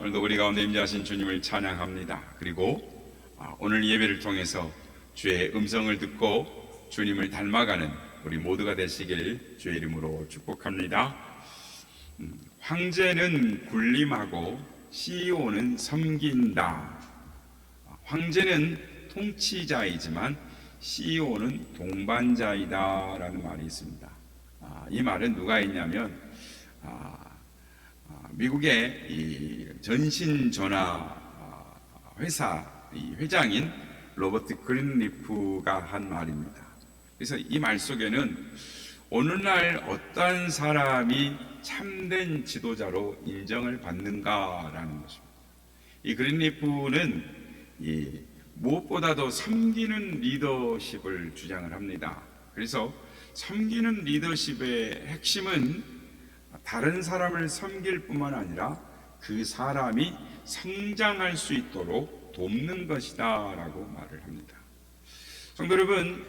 오늘도 우리 가운데 임재하신 주님을 찬양합니다. 그리고 아, 오늘 예배를 통해서 주의 음성을 듣고 주님을 닮아가는 우리 모두가 되시길 주의 이름으로 축복합니다. 음, 황제는 군림하고 CEO는 섬긴다. 아, 황제는 통치자이지만 CEO는 동반자이다라는 말이 있습니다. 아, 이 말은 누가 했냐면 미국의 이 전신 전화 아, 회사 이 회장인 로버트 그린리프가 한 말입니다. 그래서 이 말 속에는 오늘날 어떤 사람이 참된 지도자로 인정을 받는가라는 것입니다. 이 그린리프는 이 무엇보다도 섬기는 리더십을 주장을 합니다. 그래서 섬기는 리더십의 핵심은 다른 사람을 섬길 뿐만 아니라 그 사람이 성장할 수 있도록 돕는 것이다 라고 말을 합니다. 성도 여러분,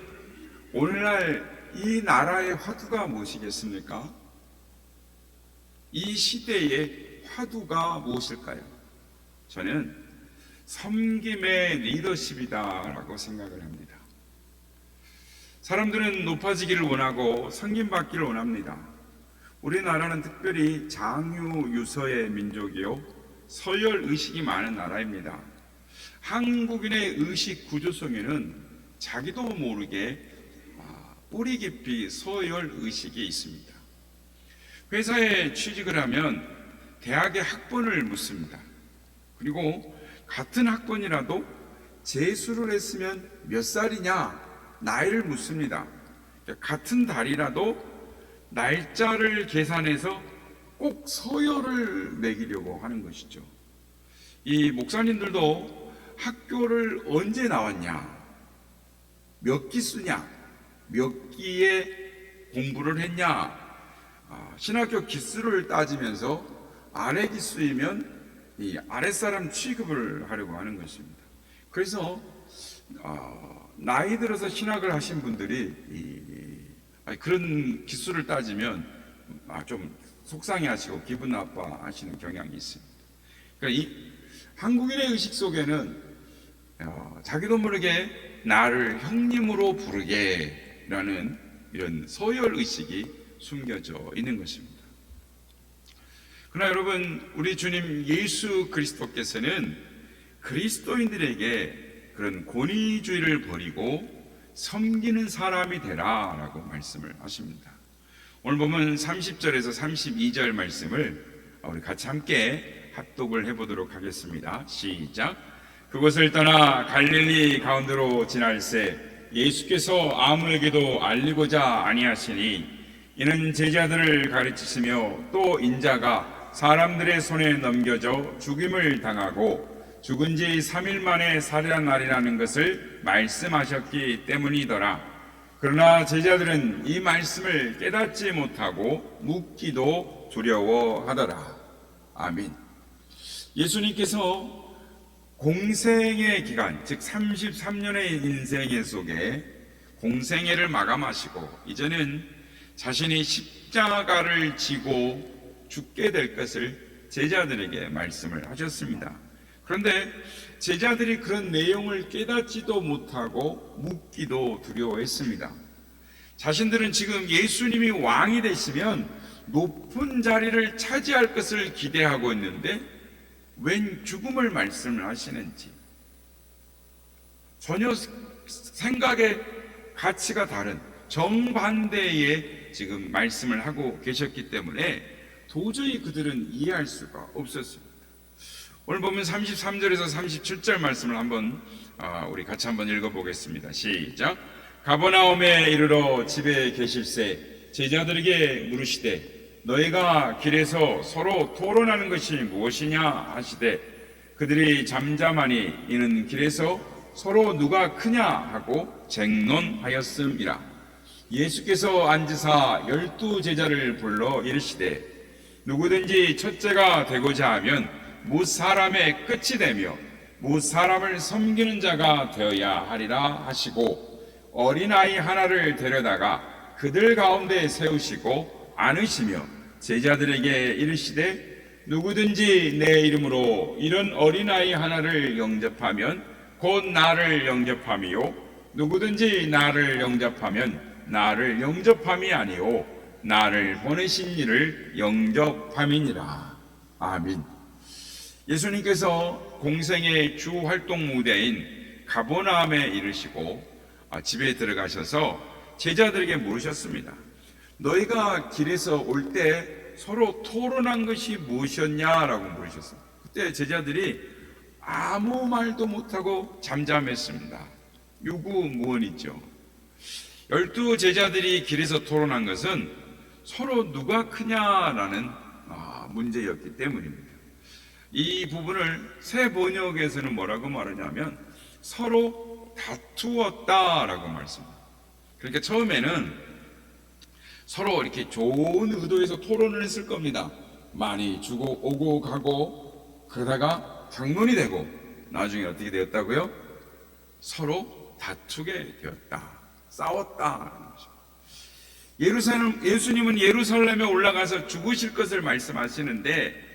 오늘날 이 나라의 화두가 무엇이겠습니까? 이 시대의 화두가 무엇일까요? 저는 섬김의 리더십이다라고 생각을 합니다. 사람들은 높아지기를 원하고 섬김받기를 원합니다. 우리나라는 특별히 장유 유서의 민족이요 서열 의식이 많은 나라입니다. 한국인의 의식 구조 속에는 자기도 모르게 아, 뿌리 깊이 서열 의식이 있습니다. 회사에 취직을 하면 대학의 학번을 묻습니다. 그리고 같은 학번이라도 재수를 했으면 몇 살이냐 나이를 묻습니다. 같은 달이라도 날짜를 계산해서 꼭 서열을 매기려고 하는 것이죠. 이 목사님들도 학교를 언제 나왔냐, 몇 기수냐, 몇 기에 공부를 했냐, 아, 신학교 기수를 따지면서 아래 기수이면 이 아랫사람 취급을 하려고 하는 것입니다. 그래서 어, 나이 들어서 신학을 하신 분들이 이, 아니, 그런 기수를 따지면 아, 좀 속상해하시고 기분 나빠하시는 경향이 있습니다. 그러니까 이 한국인의 의식 속에는 어, 자기도 모르게 나를 형님으로 부르게라는 이런 서열 의식이 숨겨져 있는 것입니다. 그러나 여러분, 우리 주님 예수 그리스도께서는 그리스도인들에게 그런 권위주의를 버리고 섬기는 사람이 되라 라고 말씀을 하십니다. 오늘 보면 30절에서 32절 말씀을 우리 같이 함께 합독을 해보도록 하겠습니다. 시작. 그곳을 떠나 갈릴리 가운데로 지날새 예수께서 아무에게도 알리고자 아니하시니 이는 제자들을 가르치시며 또 인자가 사람들의 손에 넘겨져 죽임을 당하고 죽은 지 3일 만에 살아난 날이라는 것을 말씀하셨기 때문이더라. 그러나 제자들은 이 말씀을 깨닫지 못하고 묻기도 두려워하더라. 아멘. 예수님께서 공생의 기간, 즉 33년의 인생의 속에 공생애를 마감하시고 이제는 자신이 십자가를 지고 죽게 될 것을 제자들에게 말씀을 하셨습니다. 그런데 제자들이 그런 내용을 깨닫지도 못하고 묻기도 두려워했습니다. 자신들은 지금 예수님이 왕이 되시면 높은 자리를 차지할 것을 기대하고 있는데 웬 죽음을 말씀을 하시는지 전혀 생각의 가치가 다른 정반대의 지금 말씀을 하고 계셨기 때문에 도저히 그들은 이해할 수가 없었습니다. 오늘 보면 33절에서 37절 말씀을 한번 아, 우리 같이 한번 읽어보겠습니다. 시작. 가버나움에 이르러 집에 계실새 제자들에게 물으시되 너희가 길에서 서로 토론하는 것이 무엇이냐 하시되 그들이 잠잠하니 이는 길에서 서로 누가 크냐 하고 쟁론하였음이라. 예수께서 앉으사 열두 제자를 불러 이르시되 누구든지 첫째가 되고자 하면 무 사람의 끝이 되며 무 사람을 섬기는 자가 되어야 하리라 하시고 어린아이 하나를 데려다가 그들 가운데 세우시고 안으시며 제자들에게 이르시되 누구든지 내 이름으로 이런 어린아이 하나를 영접하면 곧 나를 영접함이요. 누구든지 나를 영접하면 나를 영접함이 아니요. 나를 보내신 이를 영접함이니라. 아멘 예수님께서 공생의 주 활동 무대인 가보나움에 이르시고 아, 집에 들어가셔서 제자들에게 물으셨습니다. 너희가 길에서 올 때 서로 토론한 것이 무엇이었냐라고 물으셨어요. 그때 제자들이 아무 말도 못하고 잠잠했습니다. 유구무원이죠. 열두 제자들이 길에서 토론한 것은 서로 누가 크냐라는 아, 문제였기 때문입니다. 이 부분을 새 번역에서는 뭐라고 말하냐면 서로 다투었다라고 말씀합니다. 그러니까 처음에는 서로 이렇게 좋은 의도에서 토론을 했을 겁니다. 많이 주고 오고 가고 그러다가 경론이 되고 나중에 어떻게 되었다고요? 서로 다투게 되었다. 거죠. 예루살렘 예수님은 예루살렘에 올라가서 죽으실 것을 말씀하시는데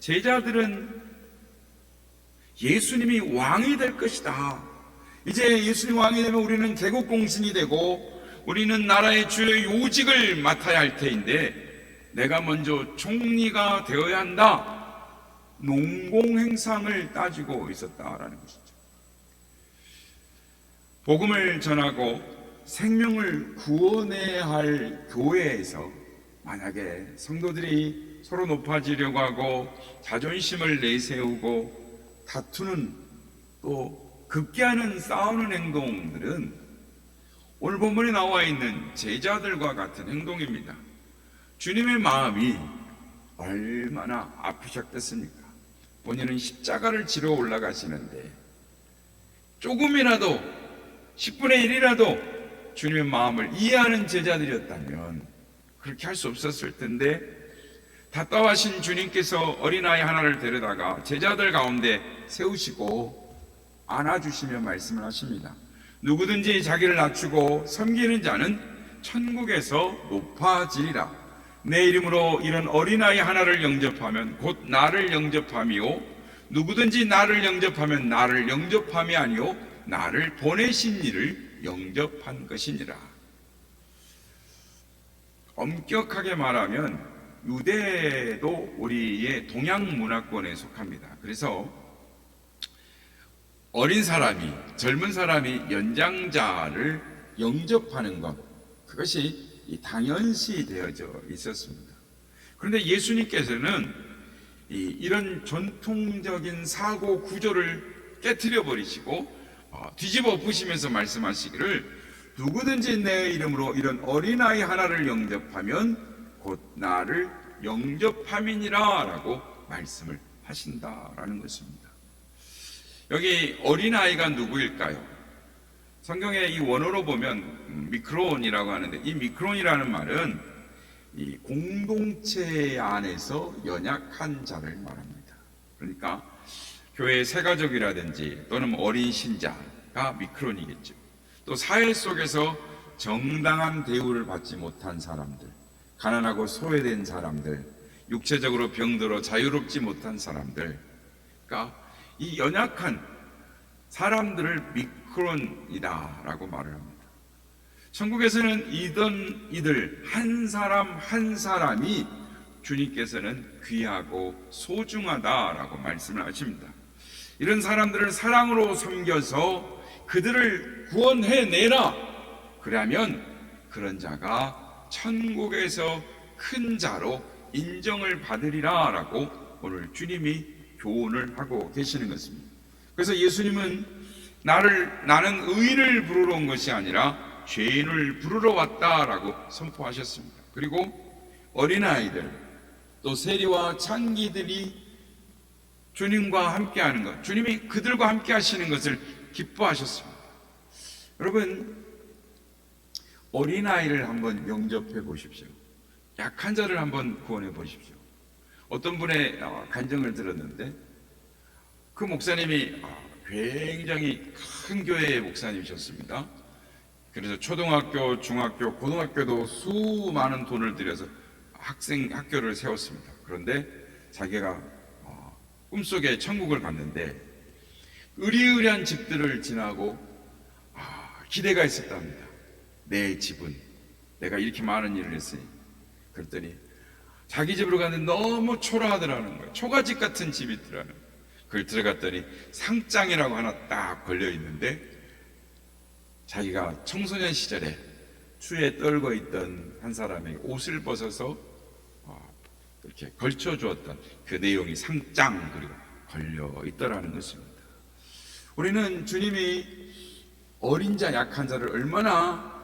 제자들은 예수님이 왕이 될 것이다. 이제 예수님 왕이 되면 우리는 개국 공신이 되고 우리는 나라의 주요 요직을 맡아야 할 테인데 내가 먼저 총리가 되어야 한다. 농공 행상을 따지고 있었다라는 것이죠. 복음을 전하고 생명을 구원해야 할 교회에서 만약에 성도들이 서로 높아지려고 하고 자존심을 내세우고 다투는 또 급기야는 싸우는 행동들은 오늘 본문에 나와 있는 제자들과 같은 행동입니다. 주님의 마음이 얼마나 아프셨겠습니까? 본인은 십자가를 지러 올라가시는데 조금이라도 10분의 1이라도 주님의 마음을 이해하는 제자들이었다면 그렇게 할 수 없었을 텐데 답답하신 주님께서 어린아이 하나를 데려다가 제자들 가운데 세우시고 안아주시며 말씀을 하십니다. 누구든지 자기를 낮추고 섬기는 자는 천국에서 높아지리라. 내 이름으로 이런 어린아이 하나를 영접하면 곧 나를 영접함이요. 누구든지 나를 영접하면 나를 영접함이 아니요. 나를 보내신 이를 영접한 것이니라. 엄격하게 말하면 유대도 우리의 동양 문화권에 속합니다. 그래서 어린 사람이 젊은 사람이 연장자를 영접하는 것 그것이 이 당연시 되어져 있었습니다. 그런데 예수님께서는 이, 이런 전통적인 사고 구조를 깨뜨려 버리시고 어, 뒤집어 엎으시면서 말씀하시기를 누구든지 내 이름으로 이런 어린아이 하나를 영접하면 곧 나를 영접함이니라라고 말씀을 하신다라는 것입니다. 여기 어린아이가 누구일까요? 성경에 이 원어로 보면 음, 미크론이라고 하는데 이 미크론이라는 말은 이 공동체 안에서 연약한 자를 말합니다. 그러니까 교회 새가족이라든지 또는 어린 신자가 미크론이겠죠. 또 사회 속에서 정당한 대우를 받지 못한 사람들, 가난하고 소외된 사람들, 육체적으로 병들어 자유롭지 못한 사람들, 그러니까 이 연약한 사람들을 미크론이다라고 말을 합니다. 천국에서는 이던 이들 한 사람 한 사람이 주님께서는 귀하고 소중하다라고 말씀을 하십니다. 이런 사람들을 사랑으로 섬겨서 그들을 구원해 내라. 그러면 그런 자가 천국에서 큰 자로 인정을 받으리라 라고 오늘 주님이 교훈을 하고 계시는 것입니다. 그래서 예수님은 나를 나는 의인을 부르러 온 것이 아니라 죄인을 부르러 왔다라고 선포하셨습니다. 그리고 어린아이들 또 세리와 창기들이 주님과 함께 하는 것, 주님이 그들과 함께 하시는 것을 기뻐하셨습니다. 여러분 어린아이를 한번 영접해 보십시오. 약한 자를 한번 구원해 보십시오. 어떤 분의 어, 간증을 들었는데 그 목사님이 아, 굉장히 큰 교회의 목사님이셨습니다. 그래서 초등학교, 중학교, 고등학교도 수많은 돈을 들여서 학생 학교를 세웠습니다. 그런데 자기가 어, 꿈속에 천국을 갔는데 의리의리한 집들을 지나고 아, 기대가 있었답니다. 내 집은 내가 이렇게 많은 일을 했으니 그랬더니 자기 집으로 갔는데 너무 초라하더라는 거예요. 초가집 같은 집이 있더라는 거예요. 그걸 들어갔더니 상장이라고 하나 딱 걸려 있는데 자기가 청소년 시절에 추에 떨고 있던 한 사람에게 옷을 벗어서 어, 이렇게 걸쳐 주었던 그 내용이 상장 그리고 걸려 있더라는 것입니다. 우리는 주님이 어린 자, 약한 자를 얼마나 아,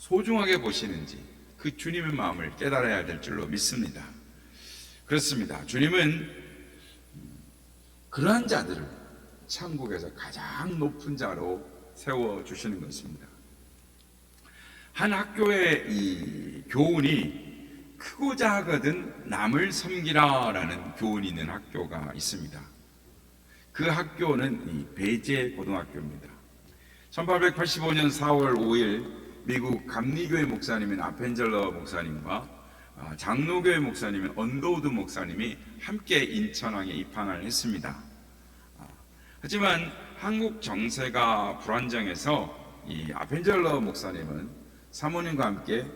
소중하게 보시는지 그 주님의 마음을 깨달아야 될 줄로 믿습니다. 그렇습니다. 주님은 그러한 자들을 천국에서 가장 높은 자로 세워 주시는 것입니다. 한 학교의 이 교훈이 크고자 하거든 남을 섬기라라는 교훈이 있는 학교가 있습니다. 그 학교는 이 배제 고등학교입니다. 1885년 4월 5일 미국 감리교회 목사님인 아펜젤러 목사님과 아, 장로교회 목사님인 언더우드 목사님이 함께 인천항에 입항을 했습니다. 아, 하지만 한국 정세가 불안정해서 이 아펜젤러 목사님은 사모님과 함께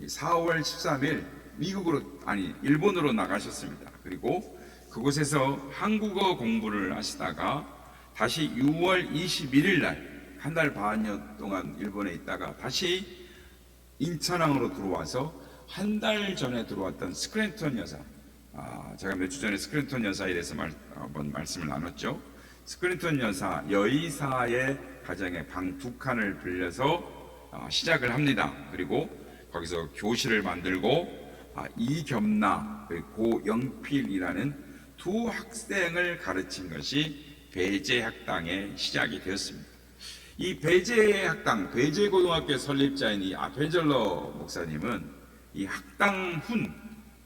이 4월 13일 미국으로 아니 일본으로 나가셨습니다. 그리고 그곳에서 한국어 공부를 하시다가 다시 6월 21일 날 한 달 반여 동안 일본에 있다가 다시 인천항으로 들어와서 한 달 전에 들어왔던 스크랜턴 여사 아, 제가 몇 주 전에 스크랜턴 여사에 대해서 말, 한번 말씀을 나눴죠. 스크린턴 여사 여의사의 가정에 방 두 칸을 빌려서 아, 시작을 합니다. 그리고 거기서 교실을 만들고 아, 이겸나 그리고 고영필이라는 두 학생을 가르친 것이 배제학당의 시작이 되었습니다. 이 배제 학당 배제 고등학교 설립자인 이 아펜젤러 목사님은 이 학당훈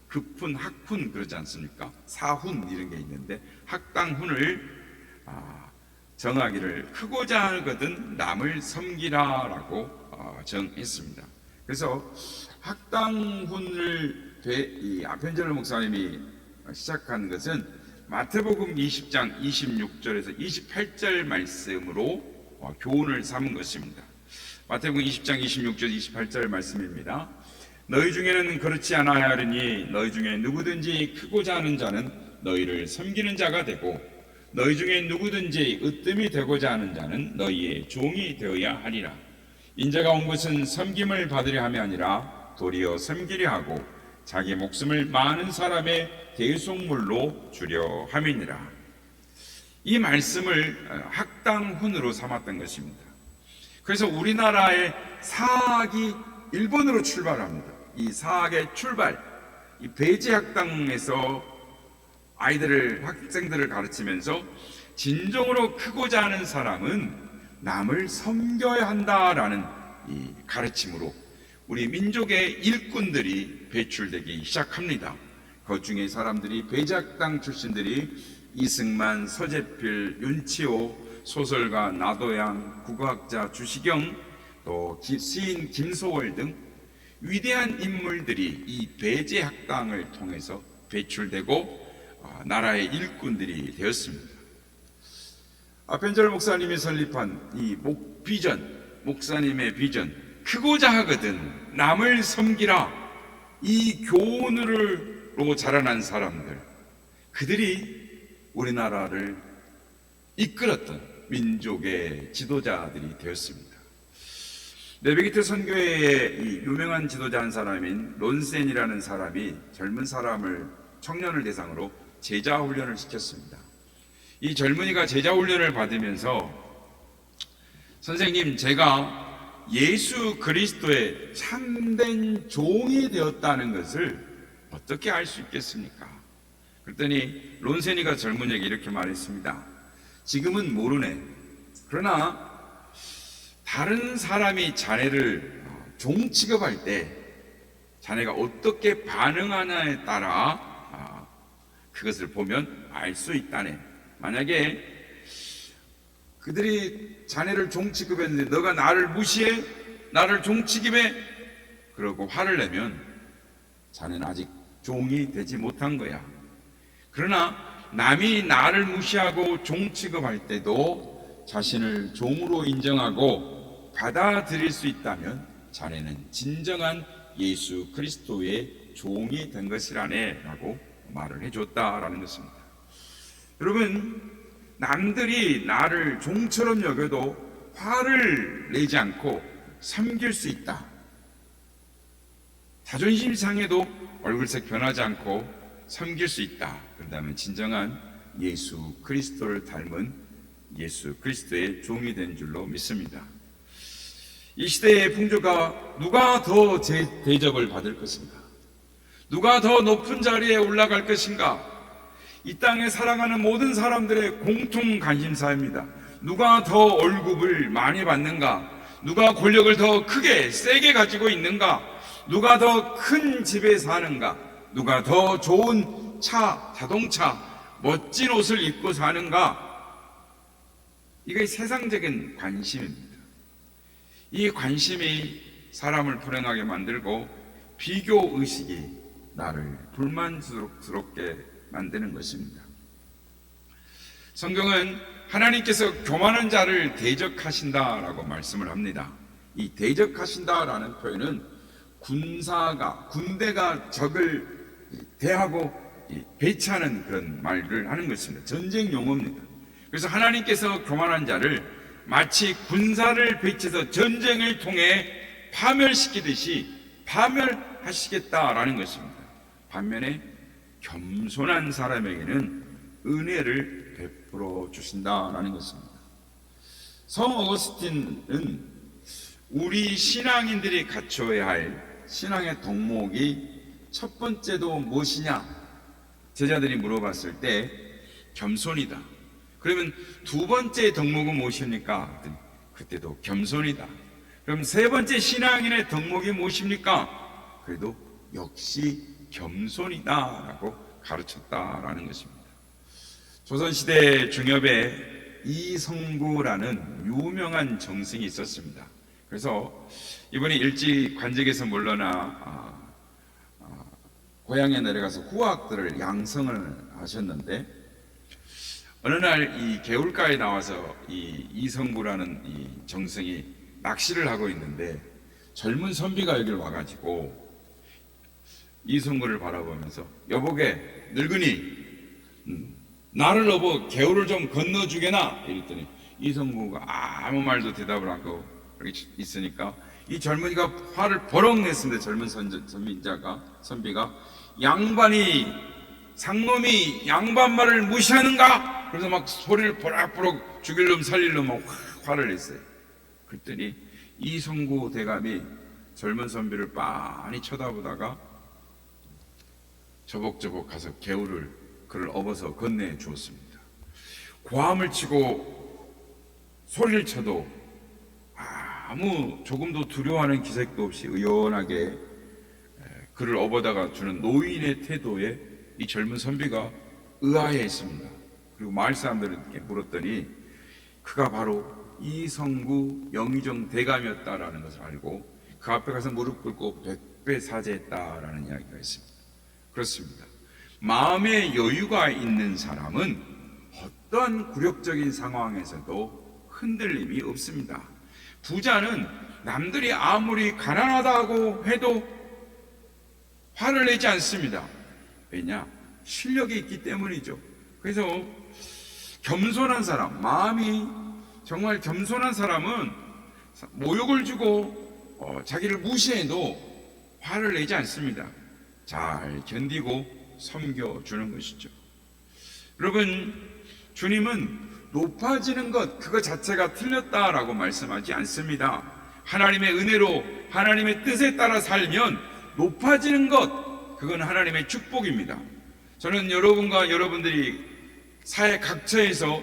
급훈 학훈 그러지 않습니까? 사훈 이런 게 있는데 학당훈을 아, 정하기를 크고자 하거든 남을 섬기라라고 어, 정했습니다. 그래서 학당훈을 되, 이 아펜젤러 목사님이 시작한 것은 마태복음 20장 26절에서 28절 말씀으로 어, 교훈을 삼은 것입니다. 마태복음 20장 26절 28절 말씀입니다. 너희 중에는 그렇지 않아야 하리니 너희 중에 누구든지 크고자 하는 자는 너희를 섬기는 자가 되고 너희 중에 누구든지 으뜸이 되고자 하는 자는 너희의 종이 되어야 하리라. 인자가 온 것은 섬김을 받으려 함이 아니라 도리어 섬기려 하고 자기 목숨을 많은 사람의 대속물로 주려 함이니라. 이 말씀을 학당훈으로 삼았던 것입니다. 그래서 우리나라의 사학이 일본으로 출발합니다. 이 사학의 출발, 이 배제학당에서 아이들을 학생들을 가르치면서 진정으로 크고자 하는 사람은 남을 섬겨야 한다라는 이 가르침으로 우리 민족의 일꾼들이 배출되기 시작합니다. 그 중에 사람들이 배작당 출신들이 이승만, 서재필, 윤치호, 소설가 나도양, 국어학자 주시경, 또 시인 김소월 등 위대한 인물들이 이 배제학당을 통해서 배출되고 어, 나라의 일꾼들이 되었습니다. 아펜젤 목사님이 설립한 이 목 비전, 목사님의 비전, 크고자 하거든 남을 섬기라 이 교훈으로 자라난 사람들, 그들이 우리나라를 이끌었던 민족의 지도자들이 되었습니다. 네비기트 선교회의 이 유명한 지도자 한 사람인 론센이라는 사람이 젊은 사람을 청년을 대상으로 제자 훈련을 시켰습니다. 이 젊은이가 제자 훈련을 받으면서 선생님 제가 예수 그리스도의 참된 종이 되었다는 것을 어떻게 알 수 있겠습니까? 그랬더니 론센이가 젊은이에게 이렇게 말했습니다. 지금은 모르네. 그러나 다른 사람이 자네를 종 취급할 때 자네가 어떻게 반응하냐에 따라 아, 그것을 보면 알 수 있다네. 만약에 그들이 자네를 종 취급했는데 너가 나를 무시해? 나를 종 취급해? 그러고 화를 내면 자네는 아직 종이 되지 못한 거야. 그러나 남이 나를 무시하고 종 취급할 때도 자신을 종으로 인정하고 받아들일 수 있다면 자네는 진정한 예수 그리스도의 종이 된 것이라네 라고 말을 해줬다라는 것입니다. 여러분 남들이 나를 종처럼 여겨도 화를 내지 않고 섬길 수 있다. 자존심 상해도 얼굴색 변하지 않고 섬길 수 있다. 그렇다면 진정한 예수 그리스도를 닮은 예수 그리스도의 종이 된 줄로 믿습니다. 이 시대의 풍조가 누가 더 제- 대접을 받을 것인가? 누가 더 높은 자리에 올라갈 것인가? 이 땅에 살아가는 모든 사람들의 공통 관심사입니다. 누가 더 월급을 많이 받는가? 누가 권력을 더 크게, 세게 가지고 있는가? 누가 더 큰 집에 사는가? 누가 더 좋은 차, 자동차, 멋진 옷을 입고 사는가? 이게 세상적인 관심입니다. 이 관심이 사람을 불행하게 만들고 비교 의식이 나를 불만스럽게 만드는 것입니다. 성경은 하나님께서 교만한 자를 대적하신다라고 말씀을 합니다. 이 대적하신다라는 표현은 군사가 군대가 적을 대하고 배치하는 그런 말을 하는 것입니다. 전쟁 용어입니다. 그래서 하나님께서 교만한 자를 마치 군사를 배치해서 전쟁을 통해 파멸시키듯이 파멸하시겠다라는 것입니다. 반면에 겸손한 사람에게는 은혜를 베풀어 주신다라는 것입니다. 성 어거스틴은 우리 신앙인들이 갖춰야 할 신앙의 덕목이 첫 번째도 무엇이냐? 제자들이 물어봤을 때 겸손이다. 그러면 두 번째 덕목은 무엇입니까? 그때도 겸손이다. 그럼 세 번째 신앙인의 덕목이 무엇입니까? 그래도 역시 겸손이다라고 가르쳤다라는 것입니다. 조선시대 중엽에 이성구라는 유명한 정승이 있었습니다. 그래서 이분이 일찍 관직에서 물러나 아, 아, 고향에 내려가서 후학들을 양성을 하셨는데 어느 날 이 개울가에 나와서 이 이성구라는 이 정승이 낚시를 하고 있는데 젊은 선비가 여기를 와가지고 이성구를 바라보면서 여보게 늙은이 음, 나를 업어 개울을 좀 건너주게나 이랬더니 이성구가 아무 말도 대답을 하고 이렇게 있으니까 이 젊은이가 화를 버럭 냈습니다. 젊은 선, 선비자가 선비가 양반이 상놈이 양반 말을 무시하는가? 그래서 막 소리를 보락보락 죽일 놈 살릴 놈막 화를 냈어요. 그랬더니 이성구 대감이 젊은 선비를 빤히 쳐다보다가 저벅저벅 가서 개울을 그를 업어서 건네 주었습니다. 고함을 치고 소리를 쳐도 아무 조금도 두려워하는 기색도 없이 의연하게 그를 업어다가 주는 노인의 태도에 이 젊은 선비가 의아해했습니다. 그리고 마을 사람들에게 물었더니 그가 바로 이성구 영의정 대감이었다라는 것을 알고 그 앞에 가서 무릎 꿇고 백배 사죄했다라는 이야기가 있습니다. 그렇습니다. 마음의 여유가 있는 사람은 어떠한 굴욕적인 상황에서도 흔들림이 없습니다. 부자는 남들이 아무리 가난하다고 해도 화를 내지 않습니다. 왜냐? 실력이 있기 때문이죠. 그래서 겸손한 사람, 마음이 정말 겸손한 사람은 모욕을 주고 어, 자기를 무시해도 화를 내지 않습니다. 잘 견디고 섬겨주는 것이죠. 여러분, 주님은 높아지는 것, 그거 자체가 틀렸다라고 말씀하지 않습니다. 하나님의 은혜로 하나님의 뜻에 따라 살면 높아지는 것, 그건 하나님의 축복입니다. 저는 여러분과 여러분들이 사회 각처에서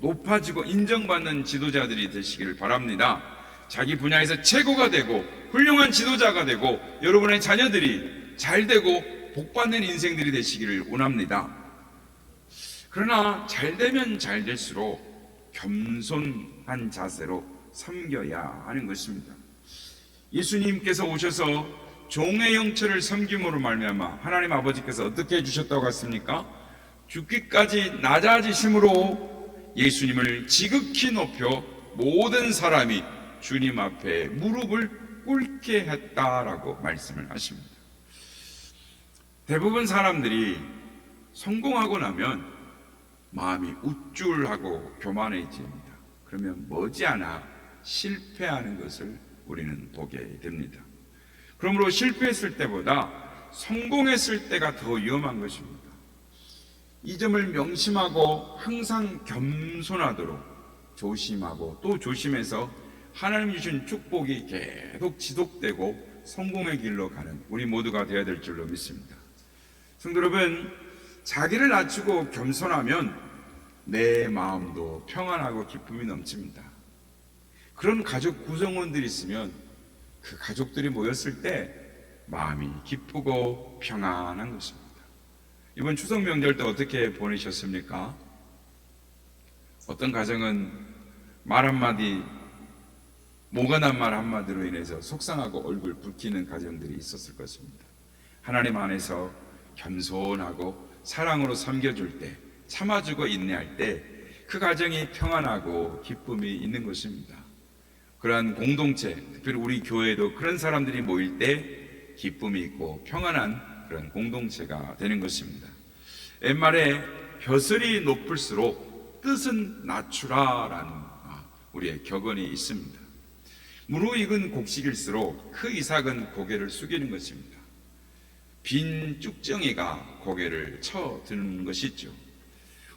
높아지고 인정받는 지도자들이 되시기를 바랍니다. 자기 분야에서 최고가 되고 훌륭한 지도자가 되고 여러분의 자녀들이 잘 되고 복받는 인생들이 되시기를 원합니다. 그러나 잘 되면 잘 될수록 겸손한 자세로 섬겨야 하는 것입니다. 예수님께서 오셔서 종의 형체를 섬김으로 말미암아 하나님 아버지께서 어떻게 해주셨다고 했습니까? 죽기까지 낮아지심으로 예수님을 지극히 높여 모든 사람이 주님 앞에 무릎을 꿇게 했다라고 말씀을 하십니다. 대부분 사람들이 성공하고 나면 마음이 우쭐하고 교만해집니다. 그러면 머지않아 실패하는 것을 우리는 보게 됩니다. 그러므로 실패했을 때보다 성공했을 때가 더 위험한 것입니다. 이 점을 명심하고 항상 겸손하도록 조심하고 또 조심해서 하나님 주신 축복이 계속 지속되고 성공의 길로 가는 우리 모두가 되어야 될 줄로 믿습니다. 성도 여러분, 자기를 낮추고 겸손하면 내 마음도 평안하고 기쁨이 넘칩니다. 그런 가족 구성원들이 있으면 그 가족들이 모였을 때 마음이 기쁘고 평안한 것입니다. 이번 추석 명절 때 어떻게 보내셨습니까? 어떤 가정은 말 한마디, 모가난 말 한마디로 인해서 속상하고 얼굴 붉히는 가정들이 있었을 것입니다. 하나님 안에서 겸손하고 사랑으로 섬겨줄 때, 참아주고 인내할 때, 그 가정이 평안하고 기쁨이 있는 것입니다. 그러한 공동체, 특별히 우리 교회도 그런 사람들이 모일 때 기쁨이 있고 평안한 그런 공동체가 되는 것입니다. 옛말에 벼슬이 높을수록 뜻은 낮추라라는 아, 우리의 격언이 있습니다. 무르익은 곡식일수록 그 이삭은 고개를 숙이는 것입니다. 빈 쭉정이가 고개를 쳐드는 것이죠.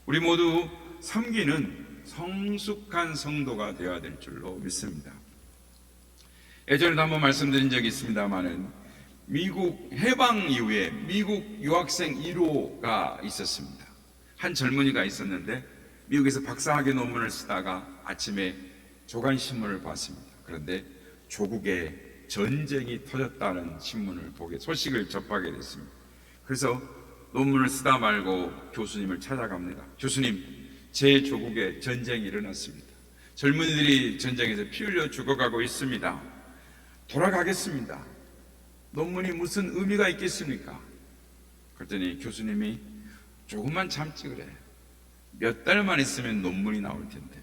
우리 모두 섬기는 성숙한 성도가 되어야 될 줄로 믿습니다. 예전에도 한번 말씀드린 적이 있습니다만은 미국 해방 이후에 미국 유학생 1호가 있었습니다. 한 젊은이가 있었는데 미국에서 박사학위 논문을 쓰다가 아침에 조간 신문을 봤습니다. 그런데 조국에 전쟁이 터졌다는 신문을 보게 소식을 접하게 됐습니다. 그래서 논문을 쓰다 말고 교수님을 찾아갑니다. 교수님, 제 조국에 전쟁이 일어났습니다. 젊은이들이 전쟁에서 피 흘려 죽어가고 있습니다. 돌아가겠습니다. 논문이 무슨 의미가 있겠습니까? 그랬더니 교수님이 조금만 참지 그래. 몇 달만 있으면 논문이 나올 텐데.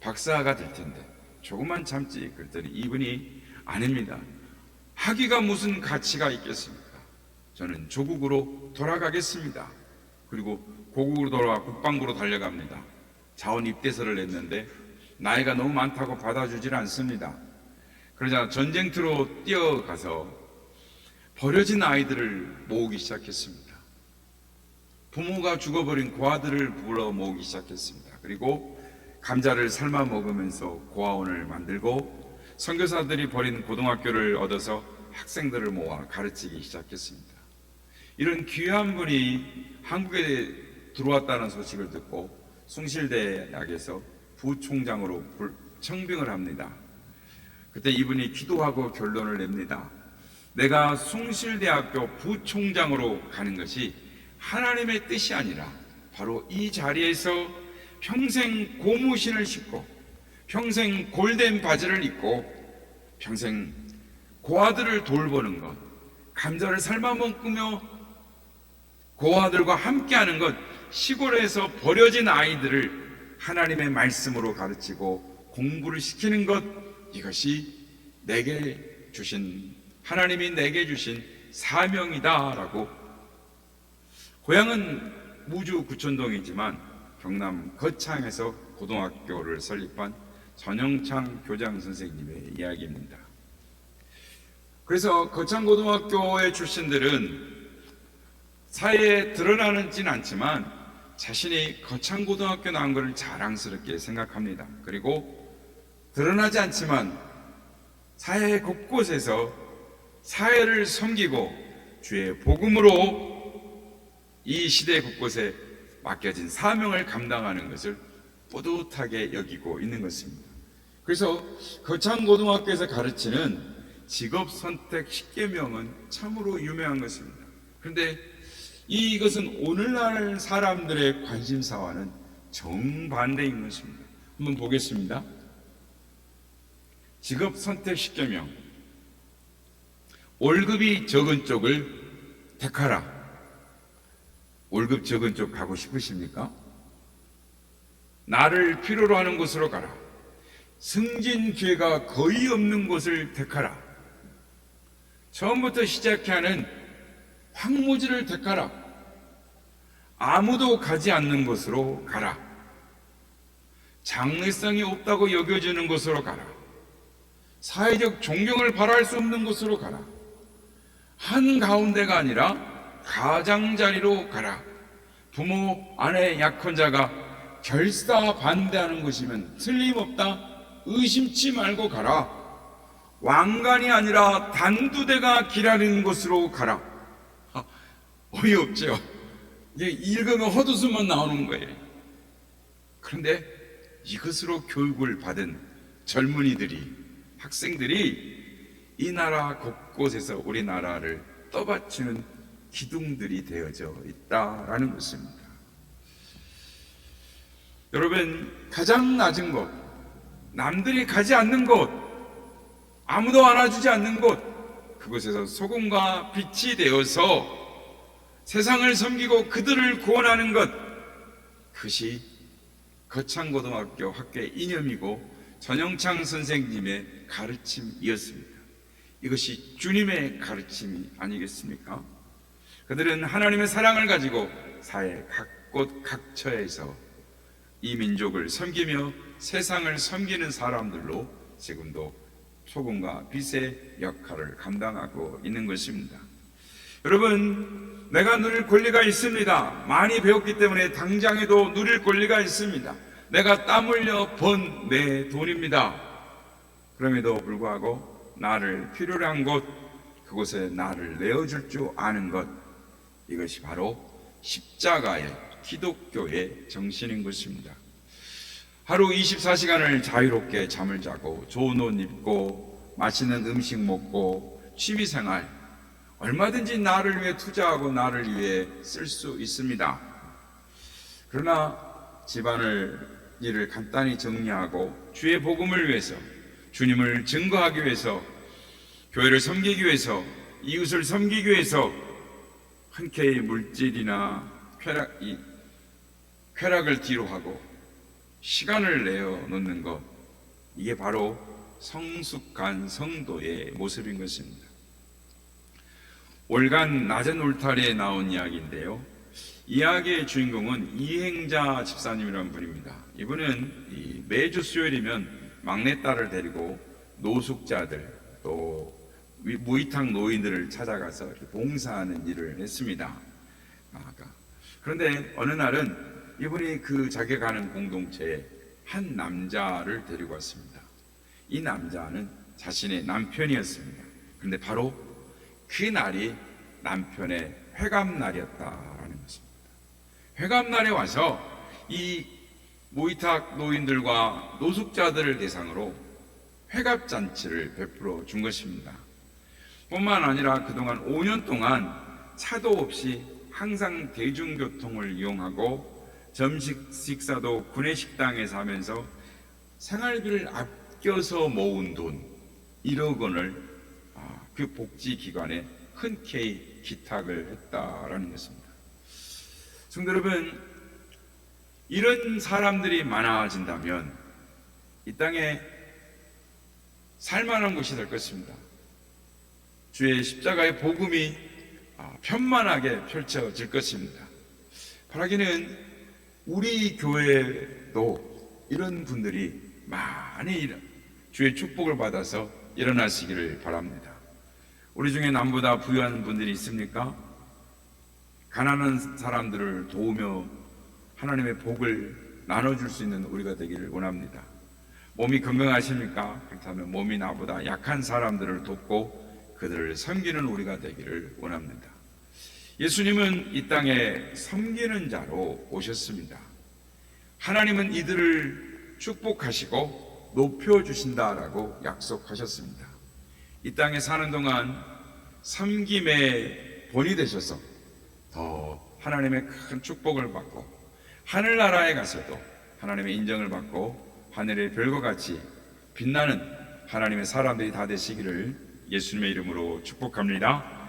박사가 될 텐데. 조금만 참지. 그랬더니 이분이 아닙니다. 학위가 무슨 가치가 있겠습니까? 저는 조국으로 돌아가겠습니다. 그리고 고국으로 돌아와 국방부로 달려갑니다. 자원 입대서를 냈는데 나이가 너무 많다고 받아주질 않습니다. 그러자 전쟁터로 뛰어가서 버려진 아이들을 모으기 시작했습니다. 부모가 죽어버린 고아들을 불러 모으기 시작했습니다. 그리고 감자를 삶아 먹으면서 고아원을 만들고 선교사들이 버린 고등학교를 얻어서 학생들을 모아 가르치기 시작했습니다. 이런 귀한 분이 한국에 들어왔다는 소식을 듣고 숭실대학에서 부총장으로 청빙을 합니다. 그때 이분이 기도하고 결론을 냅니다. 내가 숭실대학교 부총장으로 가는 것이 하나님의 뜻이 아니라 바로 이 자리에서 평생 고무신을 신고 평생 골덴 바지를 입고 평생 고아들을 돌보는 것, 감자를 삶아 먹으며 고아들과 함께하는 것, 시골에서 버려진 아이들을 하나님의 말씀으로 가르치고 공부를 시키는 것, 이것이 내게 주신 하나님이 내게 주신 사명이다라고 고향은 무주 구천동이지만 경남 거창에서 고등학교를 설립한 전영창 교장 선생님의 이야기입니다. 그래서 거창 고등학교의 출신들은 사회에 드러나는지는 않지만 자신이 거창 고등학교 나온 것을 자랑스럽게 생각합니다. 그리고 드러나지 않지만 사회 곳곳에서 사회를 섬기고 주의 복음으로 이 시대 곳곳에 맡겨진 사명을 감당하는 것을 뿌듯하게 여기고 있는 것입니다. 그래서 거창고등학교에서 가르치는 직업 선택 10개명은 참으로 유명한 것입니다. 그런데 이것은 오늘날 사람들의 관심사와는 정반대인 것입니다. 한번 보겠습니다. 직업 선택 10개명. 월급이 적은 쪽을 택하라. 월급 적은 쪽 가고 싶으십니까? 나를 필요로 하는 곳으로 가라. 승진 기회가 거의 없는 곳을 택하라. 처음부터 시작해 하는 황무지를 택하라. 아무도 가지 않는 곳으로 가라. 장래성이 없다고 여겨지는 곳으로 가라. 사회적 존경을 바랄 수 없는 곳으로 가라. 한 가운데가 아니라 가장자리로 가라. 부모, 아내, 약혼자가 결사 반대하는 것이면 틀림없다. 의심치 말고 가라. 왕관이 아니라 단두대가 기라는 곳으로 가라. 아, 어이없죠. 읽으면 헛웃음만 나오는 거예요. 그런데 이것으로 교육을 받은 젊은이들이, 학생들이 이 나라 곳곳에서 우리나라를 떠받치는 기둥들이 되어져 있다라는 것입니다. 여러분, 가장 낮은 곳, 남들이 가지 않는 곳, 아무도 알아주지 않는 곳, 그곳에서 소금과 빛이 되어서 세상을 섬기고 그들을 구원하는 것, 그것이 거창고등학교 학교의 이념이고 전영창 선생님의 가르침이었습니다. 이것이 주님의 가르침이 아니겠습니까? 그들은 하나님의 사랑을 가지고 사회 각곳 각처에서 이 민족을 섬기며 세상을 섬기는 사람들로 지금도 소금과 빛의 역할을 감당하고 있는 것입니다. 여러분, 내가 누릴 권리가 있습니다. 많이 배웠기 때문에 당장에도 누릴 권리가 있습니다. 내가 땀 흘려 번 내 돈입니다. 그럼에도 불구하고 나를 필요로 한 곳, 그곳에 나를 내어줄 줄 아는 것, 이것이 바로 십자가의 기독교의 정신인 것입니다. 하루 24시간을 자유롭게 잠을 자고 좋은 옷 입고 맛있는 음식 먹고 취미 생활 얼마든지 나를 위해 투자하고 나를 위해 쓸 수 있습니다. 그러나 집안을 일을 간단히 정리하고 주의 복음을 위해서 주님을 증거하기 위해서 교회를 섬기기 위해서 이웃을 섬기기 위해서 흔쾌히 물질이나 쾌락, 이, 쾌락을 뒤로 하고 시간을 내어 놓는 것 이게 바로 성숙한 성도의 모습인 것입니다. 올간 낮은 울타리에 나온 이야기인데요. 이야기의 주인공은 이행자 집사님이라는 분입니다. 이분은 이 매주 수요일이면 막내딸을 데리고 노숙자들 또 위- 무이탁 노인들을 찾아가서 봉사하는 일을 했습니다. 아, 그런데 어느 날은 이분이 그 자기가 가는 공동체에 한 남자를 데리고 왔습니다. 이 남자는 자신의 남편이었습니다. 그런데 바로 그 날이 남편의 회감 날이었다라는 것입니다. 회감 날에 와서 이 모이탁 노인들과 노숙자들을 대상으로 회갑 잔치를 베풀어 준 것입니다. 뿐만 아니라 그동안 5년 동안 차도 없이 항상 대중교통을 이용하고 점심 식사도 구내 식당에서 하면서 생활비를 아껴서 모은 돈 1억 원을 아, 그 복지기관에 흔쾌히 기탁을 했다라는 것입니다. 성도 여러분, 이런 사람들이 많아진다면 이 땅에 살만한 곳이 될 것입니다. 주의 십자가의 복음이 아, 편만하게 펼쳐질 것입니다. 바라기는 우리 교회도 이런 분들이 많이 일- 주의 축복을 받아서 일어나시기를 바랍니다. 우리 중에 남보다 부유한 분들이 있습니까? 가난한 사람들을 도우며 하나님의 복을 나눠줄 수 있는 우리가 되기를 원합니다. 몸이 건강하십니까? 그렇다면 몸이 나보다 약한 사람들을 돕고 그들을 섬기는 우리가 되기를 원합니다. 예수님은 이 땅에 섬기는 자로 오셨습니다. 하나님은 이들을 축복하시고 높여주신다라고 약속하셨습니다. 이 땅에 사는 동안 섬김의 본이 되셔서 더 하나님의 큰 축복을 받고 하늘나라에 가서도 하나님의 인정을 받고 하늘의 별과 같이 빛나는 하나님의 사람들이 다 되시기를 예수님의 이름으로 축복합니다.